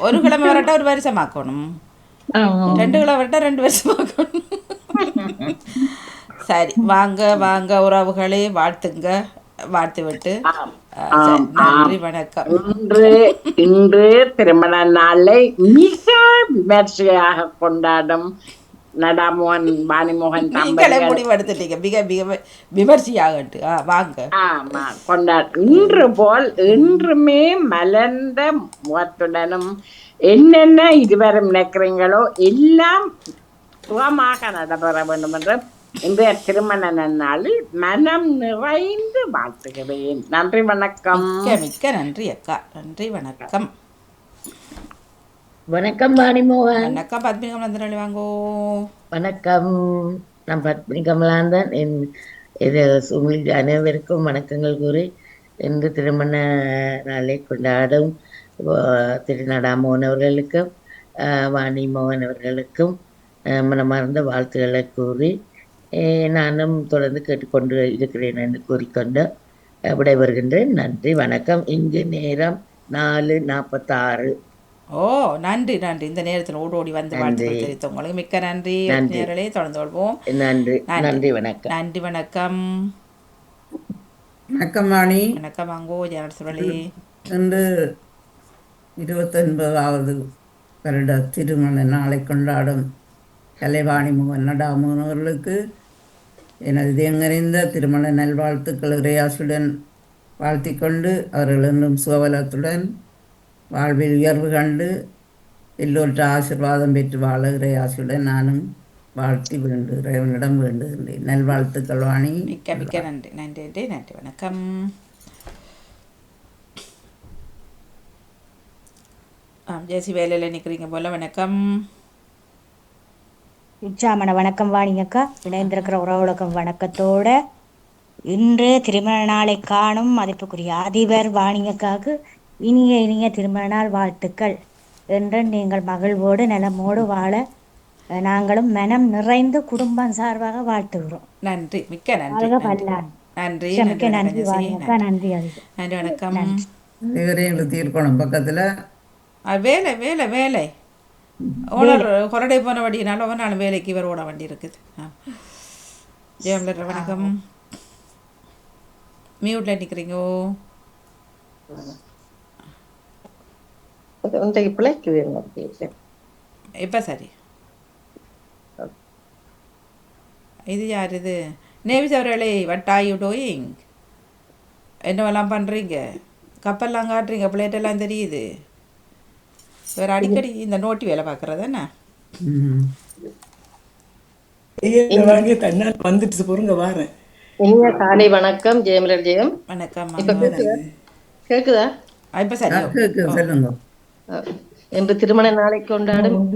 ஒரு கிழமை வரட்டா ஒரு வருஷமாக்கணும் ரெண்டு கிலோ வரட்டா ரெண்டு வருஷமாக்கணும் சரி வாங்க வாங்க உறவுகளே வாழ்த்துங்க வாழ்த்து விட்டு நன்றி. வணக்கம் இன்று இன்று திருமண நாளை மிக விமர்சையாக கொண்டாடும் நடாமோகன் வாணிமோகன் நீங்களே முடிவெடுத்துட்டீங்க மிக மிக விமர்சையாகட்டு ஆ வாங்க ஆமா கொண்டாடு இன்று போல் என்றுமே மலர்ந்த முகத்துடனும் என்னென்ன இதுவரை நினைக்கிறீங்களோ எல்லாம் சுகமாக நடைபெற வேண்டும் என்று இன்றைய திருமண நன்னாளில் மனம் நிறைந்து வாழ்த்துகிறேன் நன்றி வணக்கம் மிக்க மிக்க நன்றி அக்கா நன்றி வணக்கம் வணக்கம் வாணிமோகன். வணக்கம் பத்மிகம் நந்தனி வாங்கோ. வணக்கம். நான் பத்மினி கமலாந்தன் என் இது சுமிலி அனைவருக்கும் வணக்கங்கள் கூறி இன்று திருமண நாளை கொண்டாடும் திருநடாமோகன் அவர்களுக்கும் வாணி மோகன் அவர்களுக்கும் மனமார்ந்த வாழ்த்துக்களை கூறி நானும் தொடர்ந்து கேட்டுக்கொண்டு இருக்கிறேன் என்று கூறிக்கொண்டு விடைபெறுகின்றேன். நன்றி வணக்கம். இங்கு நேரம் நாலு நாற்பத்தாறு. ஓ நன்றி நன்றி. இந்த நேரத்தில் ஓடி ஓடி வந்து வாழ்த்துக்கள் தெரிவித்த உங்களுக்கு மிக்க நன்றி. நேரலே தொடர்ந்து கொள்வோம். நன்றி. நன்றி. வணக்கம். நன்றி வணக்கம். வணக்கம் வாணி வணக்கம் வாங்கோ ஜெனரல் சொல்லி இன்று இருபத்தொன்பதாவது வருட திருமண நாளை கொண்டாடும் கலைவாணி முகன் நடாமோகன் அவர்களுக்கு எனது இதயங்கறிந்த திருமண நல்வாழ்த்துக்கள் இறையாசுடன் வாழ்த்திக் கொண்டு அவர்கள் இன்னும் சுகவலத்துடன் வாழ்வில் உயர்வு கண்டு எல்லோருடைய ஆசீர்வாதம் பெற்று வாழ இறையாசுடன் நானும் வாழ்த்தி வேண்டு இறைவனிடம் வேண்டுகின்றேன். நல்வாழ்த்துக்கள் வாணி. மிக்க மிக்க நன்றி. நன்றி நன்றி. நன்றி. வணக்கம். ஆ ஜேசி வேலையில் நிற்கிறீங்க போல. வணக்கம். உச்சாமன வணக்கம் வாணிங்கக்கா இணைந்திருக்கிற உறவுகளுக்கும் வணக்கத்தோட இன்று திருமண நாளை காணும் மதிப்புக்குரிய அதிபர் வாணிங்கக்காவுக்கு இனிய இனிய திருமண நாள் வாழ்த்துக்கள். என்று நீங்கள் மகிழ்வோடு நலமோடு வாழ நாங்களும் மனம் நிறைந்து குடும்பம் சார்பாக வாழ்த்துகிறோம். நன்றி. மிக்க நன்றி. நன்றி. நன்றி. மிக்க வணக்கம். இருக்கணும் பக்கத்தில்? வேலை வேலை வேலை. ஓனர் ஹொரடே போன வண்டினால ஒரு நாள் வேலைக்கு இவர் ஓட வண்டி இருக்குது. ஆ. ஜெயம்லர் வணக்கம். மியூட்டில் நிற்கிறீங்கோ பிழைக்கு வேணும் கேட்டேன் இப்போ சரி இது யார் இது நேவிஸ் அவர்களே வட் ஆர் யூ டூயிங் என்னவெல்லாம் பண்ணுறீங்க கப்பல்லாம் காட்டுறீங்க பிளேட்டெல்லாம் தெரியுது வேறு அடிக்கடி இந்த நோட்டி வேலை பார்க்குறது என்ன வாங்கி தன்னால் வந்துட்டு பொறுங்க வாரேன் இனிய காலை வணக்கம் ஜெயமலர் ஜெயம் வணக்கம் கேக்குதா கேக்குதா இப்போ சரி சொல்லுங்க இன்று திருமண நாளை கொண்டாடும்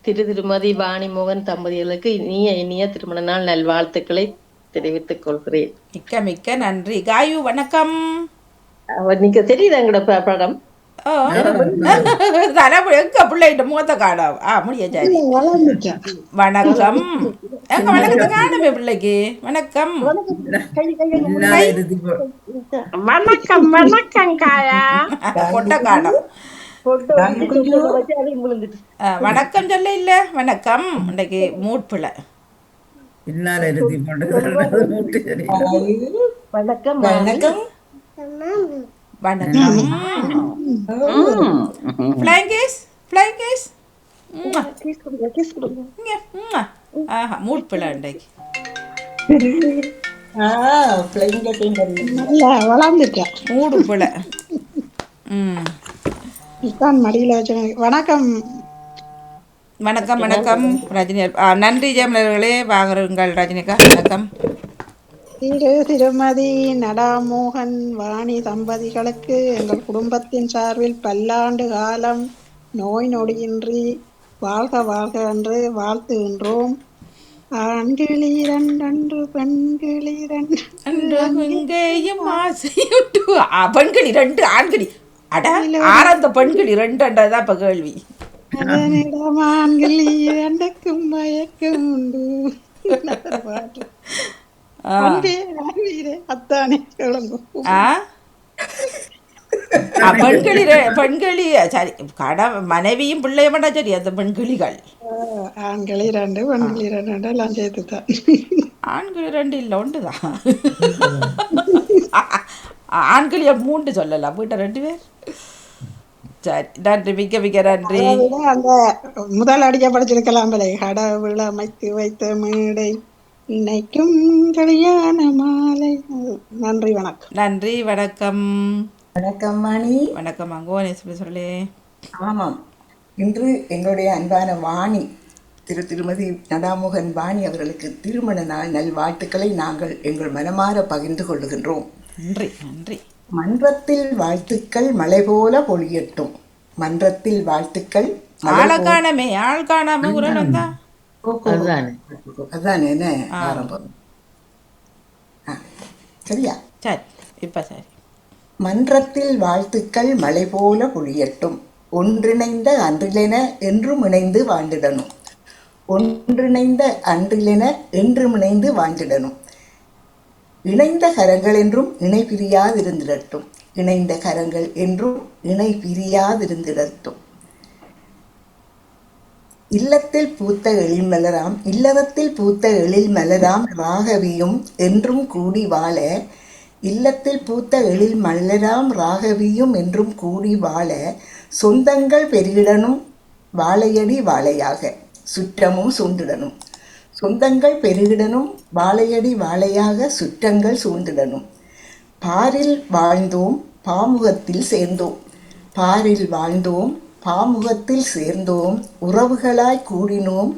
திரு திருமதி வாணிமோகன் தம்பதிகளுக்கு இனிய இனிய திருமண நாள் நல்வாழ்த்துக்களை தெரிவித்துக் கொள்கிறேன். மிக்க மிக்க நன்றி. காயு வணக்கம். நீங்க தெரியுது எங்கட ப- படம்? எங்க பிள்ளைகிட்ட முகத்தை காணோம் ஆ முடிய வணக்கம். எங்க வணக்கத்தை காணுமே பிள்ளைக்கு? வணக்கம். வணக்கம் வணக்கம் காயா. கொட்டை காணோம். வணக்கம் சொல்ல இல்ல வணக்கம் இன்னைக்கு மூட் பிள்ளை இல்லாத இறுதி போட்டு மூட்டு சரி வணக்கம் வணக்கம். வணக்கம். ஃப்ளைங் கேஸ் ஃப்ளைங் கேஸ் இங்க உம்மா. ஆஹா மூட் பிள்ளை இன்னைக்கு வளர்ந்துட்டேன். மூடு பிள்ளை ம். உட்காந்து மடியில் வச்சு வணக்கம். வணக்கம் வணக்கம். ரஜினி ஆ, நன்றி ஜெயமலர்களே. வாங்குறீங்கள் ரஜினிகா வணக்கம். திரு திருமதி நடாமோகன் வாணி தம்பதிகளுக்கு எங்கள் குடும்பத்தின் சார்பில் பல்லாண்டு காலம் நோய் நொடியின்றி வாழ்க வாழ்க என்று வாழ்த்துகின்றோம். ஆண்கள் இரண்டன்று பெண்கள் இரண்டு அன்று இங்கேயும் ஆசையுட்டு ஆ, பெண்களி ரெண்டு ஆண்களி அட ஆரந்த பெண்களி ரெண்டுன்றதுதான் இப்ப கேள்வி. இரண்டுக்கும் மயக்கம் உண்டு. பெண்களி பெண்களி சரி கட மனைவியும் பிள்ளையும் சரி அந்த பெண்கிளிகள். ஆண்களி ரெண்டு பெண்களி ரெண்டு எல்லாம் சேர்த்து தான் ஆண்கள் ரெண்டு இல்லை ஒன்று தான் ஆண்களிய மூன்று சொல்லலாம் வீட்டை ரெண்டு பேர். சரி நன்றி மிக்க மிக்க நன்றி. அந்த முதல் அடிக்க படிச்சிருக்கலாம் பிள்ளை கடவுள் அமைத்து வைத்த மேடை இன்னைக்கும் கல்யாண மாலை. நன்றி வணக்கம். நன்றி வணக்கம். வணக்கம் மணி. வணக்கம் அங்கோனே சொல்லி சொல்லி? ஆமாம். இன்று எங்களுடைய அன்பான வாணி திரு திருமதி நடாமோகன் வாணி அவர்களுக்கு திருமண நாள் நல்வாழ்த்துக்களை நாங்கள் எங்கள் மனமாற பகிர்ந்து கொள்ளுகின்றோம். நன்றி நன்றி. மன்றத்தில் வாழ்த்துக்கள் மழை போல பொழியட்டும். மன்றத்தில் வாழ்த்துக்கள் ஆளை காணாமே ஆள் காணாம குரல் வந்தா? அதுதானே அதான். என்ன? ஆரம்பம். சரியா? சரி இப்ப சரி. மன்றத்தில் வாழ்த்துக்கள் மழை போல பொழியட்டும். ஒன்றிணைந்த அன்றிலென என்றும் இணைந்து வாழ்ந்திடணும். ஒன்றிணைந்த அன்றிலென என்றும் இணைந்து வாழ்ந்திடணும். இணைந்த கரங்கள் என்றும் இணை பிரியாதிருந்திடட்டும் இணைந்த கரங்கள் என்றும் இணை பிரியாதிருந்திடட்டும் இல்லத்தில் பூத்த எழில் மலராம் இல்லறத்தில் பூத்த எழில் மலராம் ராகவியும் என்றும் கூடி வாழ இல்லத்தில் பூத்த எழில் மலராம் ராகவியும் என்றும் கூடி வாழ சொந்தங்கள் பெரியிடனும் வாழையடி வாழையாக சுற்றமும் சூழ்ந்திடனும் சொந்தங்கள் பெருகிடனும் வாழையடி வாழையாக சுற்றங்கள் சூழ்ந்திடனும். பாரில் வாழ்ந்தோம் பாமுகத்தில் சேர்ந்தோம். பாரில் வாழ்ந்தோம் பாமுகத்தில் சேர்ந்தோம். உறவுகளாய் கூடினோம்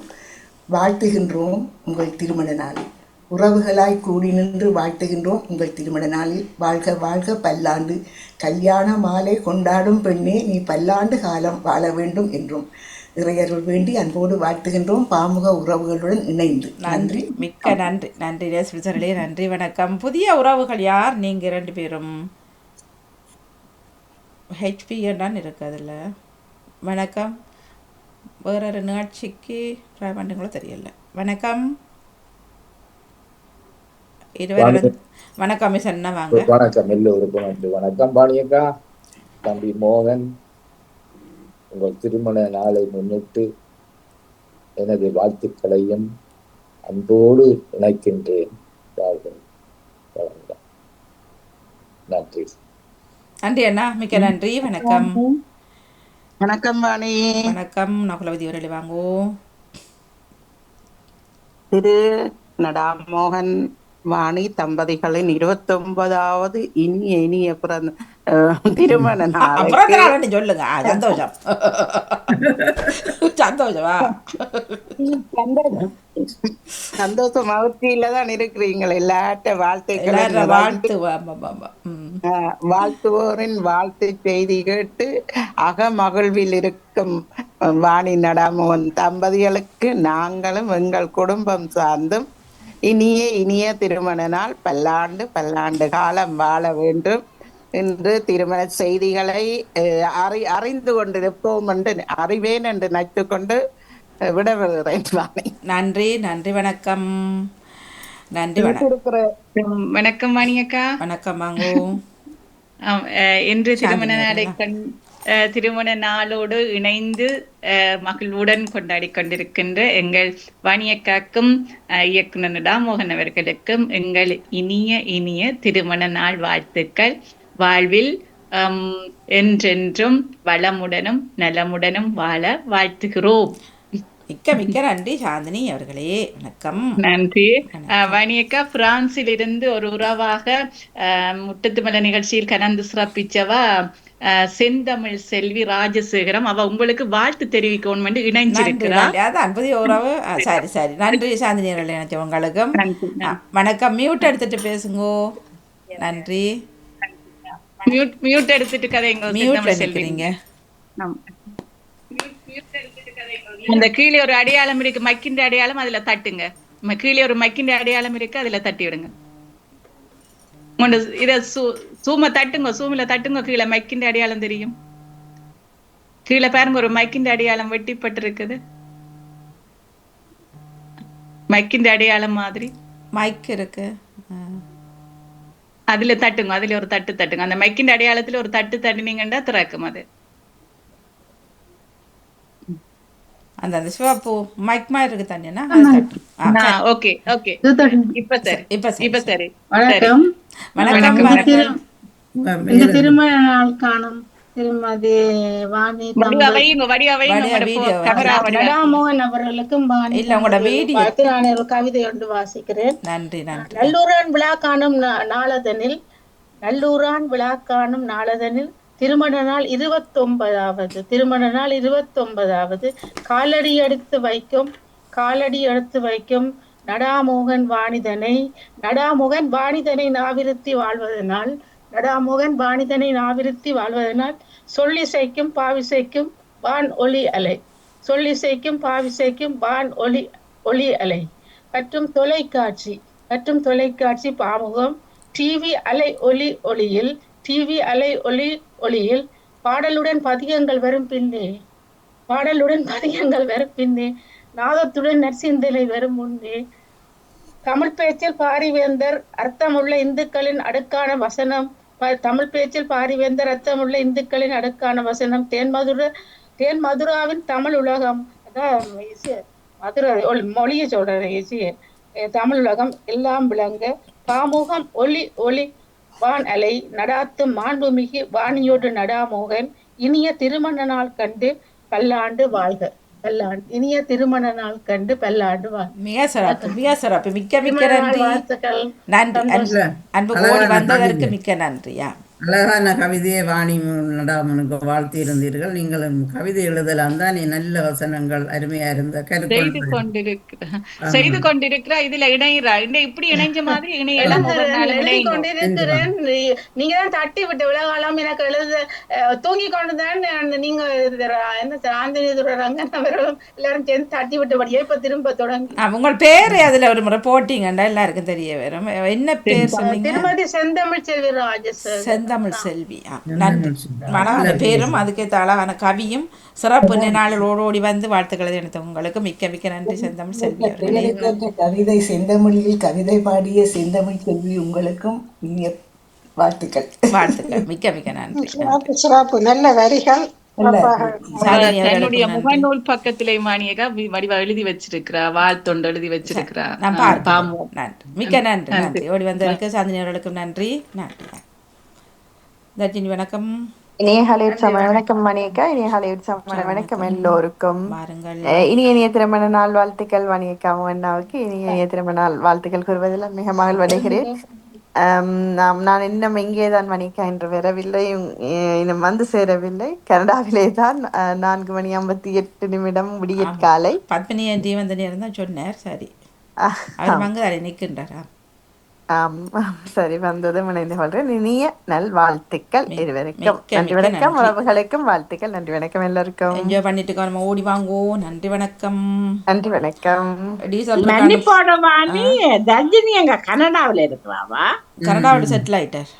வாழ்த்துகின்றோம் உங்கள் திருமண நாளில். உறவுகளாய் கூடி நின்று வாழ்த்துகின்றோம் உங்கள் திருமண நாளில். வாழ்க வாழ்க பல்லாண்டு. கல்யாண மாலை கொண்டாடும் பெண்ணே நீ பல்லாண்டு காலம் வாழ வேண்டும் என்றும். இறையருள் வேண்டி அன்போடு வாழ்த்துகின்றோம். பாமுக உறவுகளுடன் இணைந்து. நன்றி. மிக்க நன்றி. நன்றி ரேஸ்வரே நன்றி வணக்கம். புதிய உறவுகள் யார்? நீங்க ரெண்டு பேரும். ஹெச்பி தான் இருக்கு அதில் வணக்கம். வேற ஒரு நிகழ்ச்சிக்கு ட்ரை பண்ணுங்களோ தெரியல. வணக்கம். இருவர் வணக்கம் மிஸ் என்ன வாங்க. வணக்கம். எல்லோருக்கும் நன்றி. வணக்கம் பாணியக்கா. தம்பி மோகன். உங்கள் திருமண நாளை முன்னிட்டு எனது வாழ்த்துக்களையும் அன்போடு இணைக்கின்றேன். வாழ்க. நன்றி. நன்றி அண்ணா. மிக்க நன்றி. வணக்கம். வணக்கம் வாணி. வணக்கம். நகுலவதி அவர்களே வாங்கோ திரு நடாமோகன் வாணி தம்பதிகளின் இருபத்தி ஒன்பதாவது இனிய இனிய பிறந்த திருமண நாள்னு சொல்லுங்க. சந்தோஷம். சந்தோஷமா? சந்தோஷம். மகிழ்ச்சியில தான் இருக்கிறீங்கள். எல்லாட்ட வாழ்த்துக்களை வாழ்த்து வாழ்த்துவோரின் வாழ்த்து செய்தி கேட்டு அகமகிழ்வில் இருக்கும் வாணி நடாமோகன் தம்பதிகளுக்கு நாங்களும் எங்கள் குடும்பம் சார்ந்தும் இனிய இனிய திருமண நாள். பல்லாண்டு பல்லாண்டு காலம் வாழ வேண்டும். என்று திருமண செய்திகளை அறி அறிந்து கொண்டிருப்போம் என்று அறிவேன் என்று நினைத்து கொண்டு வாணி நன்றி நன்றி வணக்கம். நன்றி வணக்கம் வணக்கம் வாணியக்கா வணக்கம் வாங்கோ. இன்று திருமண நாளை? கொண் திருமண நாளோடு இணைந்து மகிழ்வுடன் கொண்டாடி கொண்டிருக்கின்ற எங்கள் வாணியக்காக்கும் இயக்குனர் மோகன் அவர்களுக்கும் எங்கள் இனிய இனிய திருமண நாள் வாழ்த்துக்கள். வாழ்வில் என்றென்றும் வளமுடனும் நலமுடனும் வாழ வாழ்த்துகிறோம். மிக்க மிக்க நன்றி சாந்தினி அவர்களே. வணக்கம். நன்றி. வணியக்கா பிரான்சில் இருந்து ஒரு உறவாக முட்டத்துமல நிகழ்ச்சியில் கலந்து சிறப்பிச்சவா செந்தமிழ் செல்வி ராஜசேகரம். அவ உங்களுக்கு வாழ்த்து தெரிவிக்கணும் என்று நன்றி இணைஞ்சிருக்கிறா. நன்றி அதான் புதிய உறவு. சரி சரி. நன்றி சாந்தினி அவர்களே நினைச்ச உங்களுக்கும். ஆ, வணக்கம். மியூட் எடுத்துட்டு பேசுங்கோ. நன்றி. மியூட் மியூட் எடுத்துட்டு கதைங்க. அந்த கீழே ஒரு அடையாளம் இருக்கு மக்கின்ற அடையாளம் அதுல தட்டுங்க. கீழே ஒரு மக்கின்ற அடையாளம் இருக்கு அதுல தட்டி விடுங்க. இத சூம தட்டுங்க சூமில தட்டுங்க கீழே மக்கின்ற அடையாளம் தெரியும். கீழே பாருங்க ஒரு மைக்கின்ற அடையாளம் வெட்டிப்பட்டு இருக்குது மைக்கின்ற அடையாளம் மாதிரி. மைக் இருக்கு. அதுல தட்டுங்க அதுல ஒரு தட்டு தட்டுங்க. அந்த மைக்கின் அடையாளத்துல ஒரு தட்டு தட்டுனீங்கன்னா திறக்கும் அது. அந்த அந்த சிவப்பு மைக் மாதிரி இருக்கு சரி. Okay okay. இப்ப சரி இப்ப சரி, இப்ப சரி. வணக்கம். வணக்கம் வணக்கம், வணக்கம். இந்த திருமண நாள் காணும். திருமதி வாணி. நடாமோகன் அவர்களுக்கும் வாணி இல்ல, உங்களோட வீடியோ. பார்த்து நான் ஒரு கவிதை ஒன்று வாசிக்கிறேன். நன்றி நன்றி. நல்லூரான் விழா காணும் நாளதனில் நல்லூரான் விழா காணும் நாளதனில் திருமண நாள் இருபத்தொன்பதாவது திருமண நாள் இருபத்தொன்பதாவது காலடி எடுத்து வைக்கும் காலடி எடுத்து வைக்கும் நடாமோகன் வாணிதனை நடாமோகன் வாணிதனை நாவிருத்தி வாழ்வதனால் நடாமோகன் வாணிதனை நாவிருத்தி வாழ்வதனால் சொல்லிசைக்கும் பாவிசைக்கும் வான் ஒளி அலை. சொல்லிசைக்கும் பாவிசைக்கும் வான் ஒளி ஒளி அலை. மற்றும் தொலைக்காட்சி மற்றும் தொலைக்காட்சி பாமுகம் டிவி அலை ஒளி ஒளியில் டிவி அலை ஒளி ஒளியில் பாடலுடன் பதிகங்கள் வரும் பின்னே பாடலுடன் பதிகங்கள் வரும் பின்னே நாதத்துடன் நற்சிந்தனை வரும் முன்னே தமிழ் பேச்சில் பாரிவேந்தர் அர்த்தமுள்ள இந்துக்களின் அடுக்கான வசனம் தமிழ் பேச்சில் பாரிவேந்த ரத்தம் உள்ள இந்துக்களின் அடுக்கான வசனம் தேன்மதுர தேன் மதுராவின் தமிழ் உலகம். அதான் மதுரை மொழியை சொல்றேன் தமிழ் உலகம் எல்லாம் விளங்க பாமுகம் ஒளி ஒளி வான் அலை நடாத்தும் மாண்புமிகு வாணியோடு நடாமோகன் இனிய திருமண நாள் கண்டு பல்லாண்டு வாழ்க. பல்லாண்டு. இனிய திருமண நாள் கண்டு பல்லாண்டு மிக சிறப்பு மிக சிறப்பு. மிக்க மிக்க நன்றி. நன்றி. அன்பு கோடி வந்ததற்கு. மிக்க நன்றியா அழகான கவிதையை வாணி நடாமனுக்கு வாழ்த்தி இருந்தீர்கள் நீங்களும் கவிதை எழுதலாம் தான். நீ நல்ல வசனங்கள் அருமையா இருந்த செய்து கருத்து கொண்டிருக்கிற செய்து கொண்டிருக்கிற இதுல இணைகிறா இப்படி இணைஞ்ச மாதிரி நீ- நீங்க தான் தட்டி விட்டு விலகாலம் எனக்கு எழுத அஹ், தூங்கி கொண்டு தான் நான் நீங்க என்ன ஆஞ்சநேய ரங்கன் எல்லாரும் சேர்ந்து தட்டி விட்டபடியே இப்ப திரும்ப தொடங்கி. உங்கள் பேரு அதுல ஒரு முறை போட்டீங்கண்டா எல்லாருக்கும் தெரிய வரும். என்ன பேர் சொன்னீங்க? திருமதி செந்தமிழ் செல்வி ராஜேஸ்வரி செந்தமிழ் செல்வி. அழகான பேரும் அதுக்கேற்ற அழகான கவியும் சிறப்பு நாளில் ஓடோடி வந்து வாழ்த்துக்களை எடுத்த உங்களுக்கு மிக்க மிக்க நன்றி செந்தமிழ் செல்வி அவர்களே. கவிதை செந்தமிழில் கவிதை பாடிய செந்தமிழ் செல்வி உங்களுக்கும் இனிய வாழ்த்துக்கள். வாழ்த்துக்கள். மிக்க மிக்க நன்றி. சிறப்பு நல்ல வரிகள். நன்றி. முகநூல் பக்கத்திலே மாணியக்கா வி- வடிவா எழுதி வச்சிருக்கிறா வாழ்த்தொண்டு எழுதி வச்சிருக்கிறா. மிக்க நன்றி நன்றி. ஓடி வந்ததற்கு சாந்தினி அவர்களுக்கும் நன்றி. நன்றி. தர்ஜினி வணக்கம். இனிய ஹலிவுட் சம வணக்கம். மணியக்கா. இனிய ஹலிவுட் சம வணக்கம் எல்லோருக்கும். இனிய இனிய திருமண நாள் வாழ்த்துக்கள் மணியக்கா அண்ணாவுக்கு இனிய இனிய திருமண நாள் வாழ்த்துக்கள் கூறுவதில் மிக மகிழ்வடைகிறேன். நாம் நான் இன்னும் இங்கே தான் மணிக்கா என்று வரவில்லை. இன்னும் வந்து சேரவில்லை. கனடாவிலே தான் நான்கு மணி ஐம்பத்தி எட்டு நிமிடம் விடியற்காலை. பத்மினி ஆண்டி வந்த நேரம் தான் சொன்னார் சரி. அவர் நிற்கின்றாரா? ஆம், சரி வந்ததும் இணைந்து கொள்றேன் இனிய நல் வாழ்த்துக்கள் இருவருக்கும். நன்றி வணக்கம். நன்றி. உறவுகளுக்கும் வாழ்த்துக்கள். நன்றி வணக்கம் எல்லாருக்கும். என்ஜாய் பண்ணிட்டு இருக்கோம். நம்ம ஓடி வாங்கோ. நன்றி வணக்கம். நன்றி வணக்கம். டீசல் மன்னிப்போட வாணி தர்ஜினி எங்க கனடாவுல இருக்கிறாவா கனடாவோட செட்டில் ஆயிட்டார்.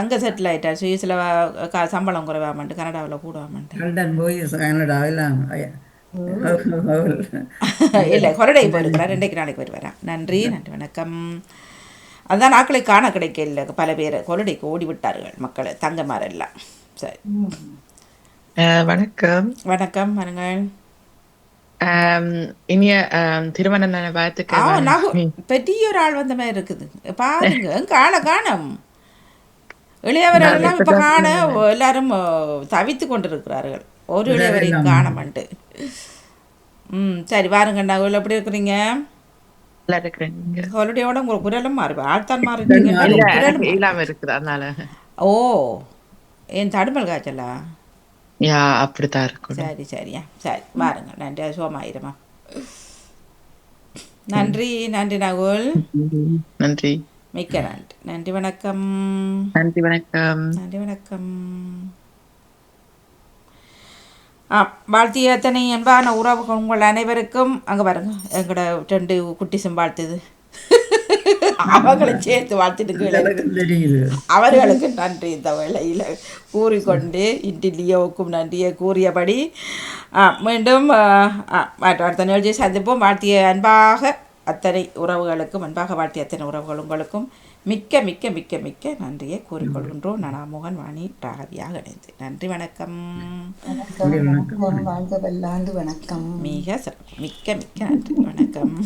அங்க செட்டில் ஆயிட்டார். சுயசில் சம்பளம் குறைவாமன்ட்டு கனடாவில் கூடுவாமன்ட்டு. லண்டன் போய் கனடா எல்லாம் இல்லை கொரடை போயிருக்கிறார். ரெண்டைக்கு நாளைக்கு வருவாராம். நன்றி நன்றி வணக்கம். அதான் நாட்களை காண கிடைக்கல. பல பேர் கொரடைக்கு ஓடி விட்டார்கள் மக்கள் தங்கமார் எல்லாம். சரி. வணக்கம். வணக்கம் வாருங்கள் ஆம், இனிய திருமண வாழ்த்துக்கள். பெரிய ஒரு ஆள் வந்த மாதிரி இருக்குது. பாருங்க காண காணம். இளையவர்கள் எல்லாம் இப்ப காண எல்லாரும் தவித்து கொண்டிருக்கிறார்கள். ஒரு இளையவரையும் காணமன்ட்டு ம் சரி வாருங்க நாங்கள் எப்படி இருக்கிறீங்க? ஹாலிடேயோட உங்களுக்கு குரலும் மாறி ஆழ்த்தான் மாறி. இல்லாம இருக்குது அதனால. ஓ என் தடுமல் காய்ச்சலா? யா அப்படித்தான் இருக்கும் சரி சரியா சரி வாருங்க நன்றி அது சோமாயிரமா நன்றி நன்றி நகுல். நன்றி. மிக்க நன்றி. நன்றி வணக்கம். நன்றி வணக்கம். நன்றி வணக்கம். வாழ்த்திய எத்தனை அன்பான உறவுகள் உங்கள் அனைவருக்கும் அங்கே பாருங்க எங்களோட ரெண்டு குட்டிசும் வாழ்த்துது. அவங்களை சேர்த்து வாழ்த்துட்டு அவர்களுக்கு நன்றி இந்த வேளையில் கூறிக்கொண்டு இன்று லியோவுக்கும் நன்றியை கூறியபடி மீண்டும் அடுத்த நிகழ்ச்சியை சந்திப்போம். வாழ்த்திய அன்பாக அத்தனை உறவுகளுக்கும் அன்பாக வாழ்த்திய அத்தனை உறவுகள் உங்களுக்கும். மிக்க மிக்க மிக்க மிக்க நன்றியை கூறிக்கொள்கின்றோம். நனாமோகன் வாணி ராகவியாக இணைந்து நன்றி வணக்கம். வாழ்க வல்லாண்டு வணக்கம். மிக மிக்க மிக்க நன்றி. வணக்கம்.